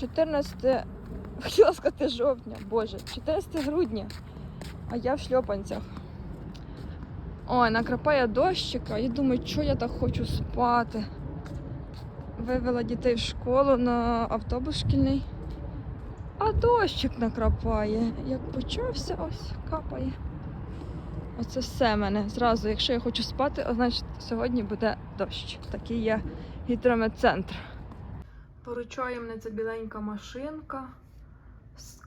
14, хотіла сказати жовтня, боже, 14 грудня, а я в шльопанцях. Ой, накрапає дощика, і думаю, що я так хочу спати. Вивела дітей в школу на автобус шкільний. А дощик накрапає. Як почався, ось капає. Оце все мене. Зразу, якщо я хочу спати, значить сьогодні буде дощ. Такий є гідрометцентр. Поручає мене ця біленька машинка.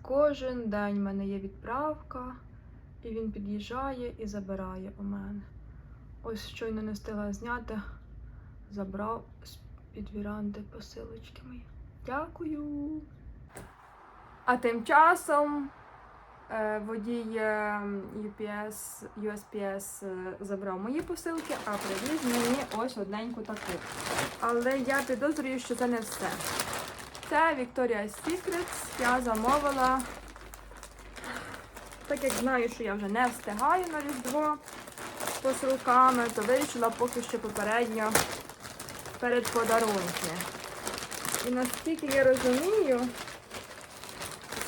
Кожен день в мене є відправка, і він під'їжджає і забирає у мене. Ось щойно не встигла зняти, забрав з під віранди посилочки мої. Дякую. А тим часом водій е, UPS, USPS е, забрав мої посилки, а привіз мені ось одненьку таку. Але я підозрюю, що це не все. Це Victoria's Secret. Я замовила. Так як знаю, що я вже не встигаю на Різдво з посилками, то вирішила поки що попередньо перед подарунки. І наскільки я розумію,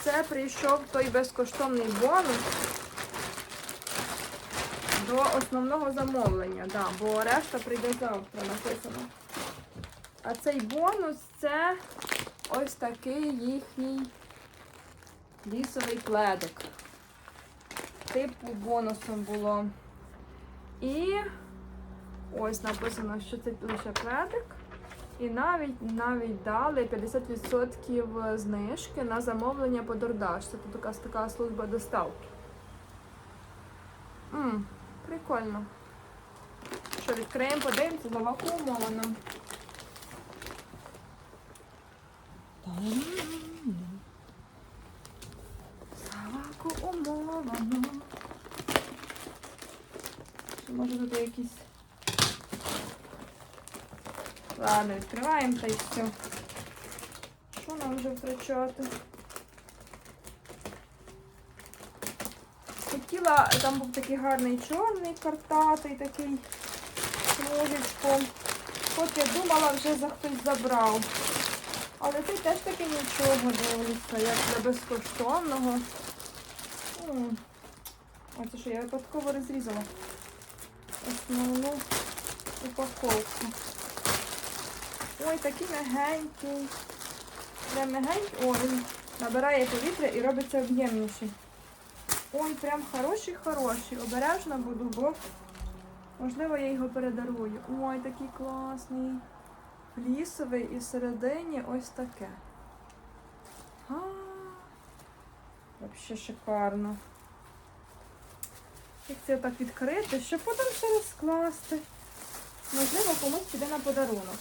це прийшов той безкоштовний бонус до основного замовлення, да, бо решта прийде завтра написано. А цей бонус це ось такий їхній лісовий пледик. Типу бонусом було. І ось написано, що це лише пледик. І навіть навіть дали 50% знижки на замовлення по DoorDash. Це тут якась така служба доставки. Мм, прикольно. Що, відкриємо, подивимося, завакуумовано. Завакуумовано. Може тут якісь. Ладно, відкриваємо та й все. Що нам вже втрачати? Хотіла, там був такий гарний чорний картатий такий смужечком. От я думала, вже за хтось забрав. Але цей теж таки нічого дивиться, як для безкоштовного. М. А це що, я випадково розрізала основну упаковку. Ой, такий мягенький. Прям мягенький. О, він набирає повітря і робиться об'ємніший. Ой, прям хороший-хороший. Обережно буду, бо можливо я його передарую. Ой, такий класний. Лісовий і всередині ось таке. А, Взагалі шикарно. Як це так відкрити, щоб потім все розкласти. Можливо, комусь піде на подарунок.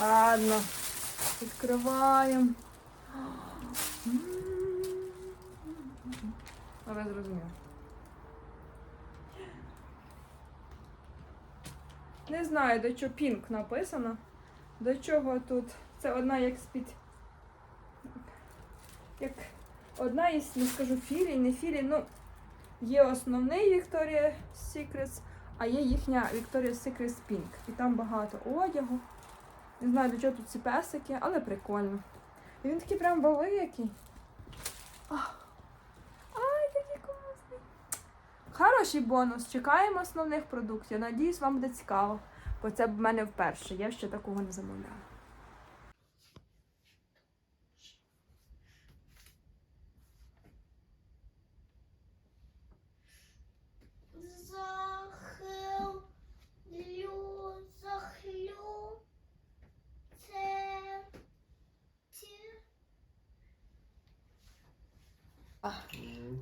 Ладно, відкриваємо. М. А ви зрозуміли. Не знаю, до чого пінк написано. До чого тут. Це одна як з-під. Як одна із, не скажу, філій, не філій. Ну, є основний Victoria's Secrets, а є їхня Victoria's Secret Pink. І там багато одягу. Не знаю, до чого тут ці песики, але прикольно. І він такий прям великий. Ай, такий класний. Хороший бонус. Чекаємо основних продуктів. Надіюсь, вам буде цікаво. Бо це в мене вперше. Я ще такого не замовляла.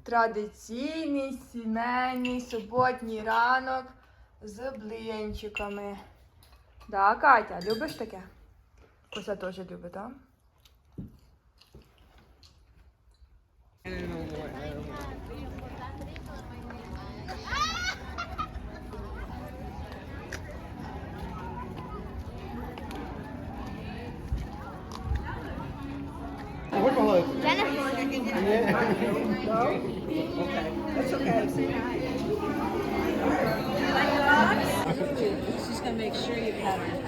Традиційний сімейний суботній ранок з блінчиками. Да, Катя, любиш таке? Кося теж любить, так? Just gonna make sure you have it.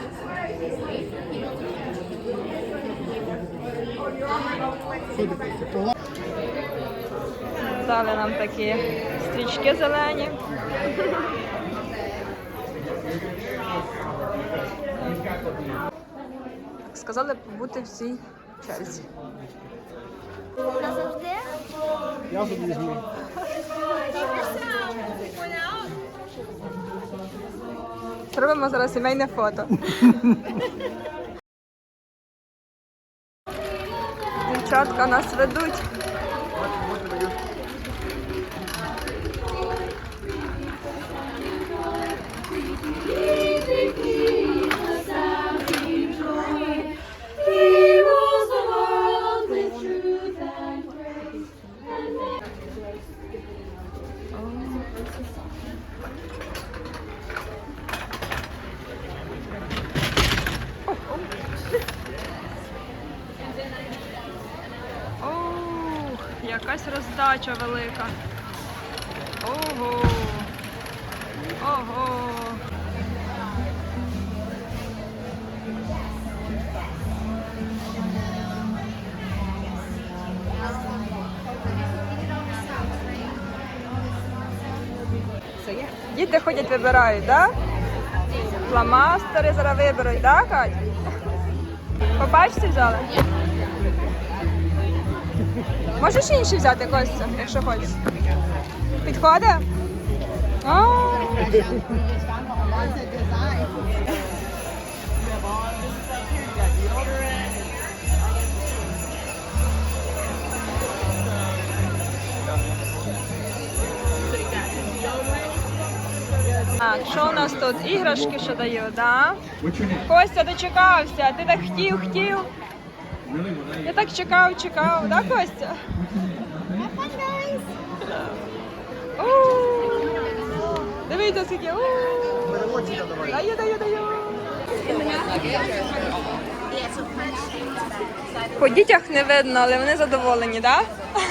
Дали нам такі стрічки зелені. Сказали побути в цій черзі. Назавжди? Я собі візьму. Зробимо зараз сімейне фото. Дівчатка нас ведуть. Якась велика. Ого. Ого. Діти ходять, вибирають, так? Да? Фломастери зараз виберуть, так, да, Кать? Побачите взяли? Можеш інші взяти Костя, якщо хочеш. Підходить? Так, що у нас тут? Іграшки що дають, да? Костя, дочекався, ти так хотів, хотів. Я так чекав, чекав, да, Костя? Дивіться, скільки. Даю, даю, даю. По дітях не видно, але вони задоволені, так? Да?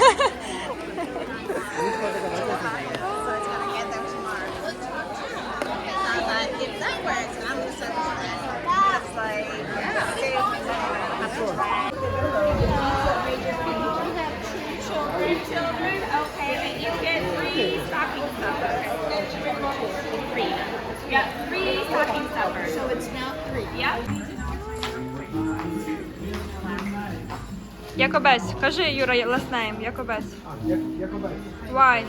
Якобесь, кажи, Юра, last name, Якобесь. Як, Якобець. Why?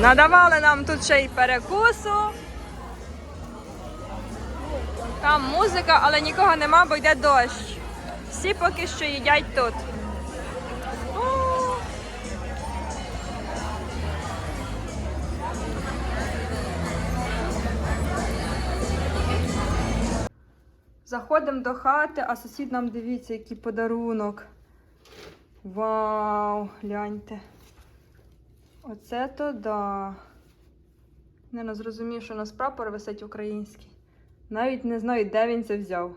Надавали нам тут ще й перекусу. Там музика, але нікого нема, бо йде дощ. Всі поки що їдять тут. Заходимо до хати, а сусід нам дивіться, який подарунок. Вау, гляньте. Оце то да. Не ну, зрозумів, що у нас прапор висить український. Навіть не знаю, де він це взяв.